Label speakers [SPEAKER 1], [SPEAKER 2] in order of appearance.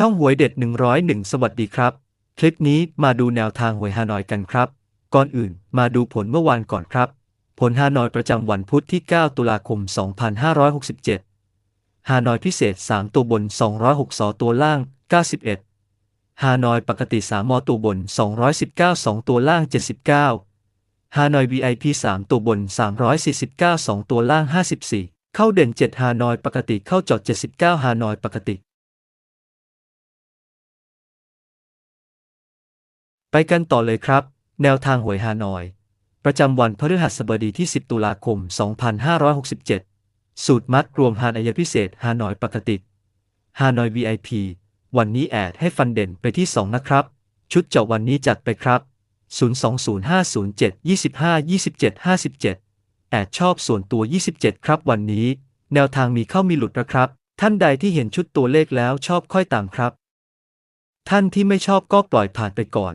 [SPEAKER 1] ช่องหวยเด็ด 101 สวัสดีครับ คลิปนี้มาดูแนวทางหวยฮานอยกันครับ ก่อนอื่นมาดูผลเมื่อวานก่อนครับ ผลฮานอยประจำวันพุธที่ 9 ตุลาคม 2567 ฮานอยพิเศษ 3 ตัวบน 206สอตัวล่าง 91 ฮานอยปกติ 3 มอตัวบน 219 2 ตัวล่าง 79 ฮานอย VIP 3 ตัวบน 349 2 ตัวล่าง 54 เข้าเด่น 7 ฮานอยปกติเข้าจอด 79 ฮานอยปกติ ไปกันต่อเลยครับ แนวทางหวยฮานอย ประจำวันพฤหัสบดีที่ 10 ตุลาคม 2567 สูตรมัดรวมฮานอยพิเศษฮานอยปกติฮานอย VIP วันนี้แอดให้ฟันเด่นไปที่ 2 นะครับ ชุดเจาะวันนี้จัดไปครับ 020507252757 แอดชอบส่วนตัว 27 ครับวันนี้ แนวทางมีเข้ามีหลุดนะครับ ท่านใดที่เห็นชุดตัวเลขแล้วชอบค่อยตามครับ ท่านที่ไม่ชอบก็ปล่อยผ่านไปก่อน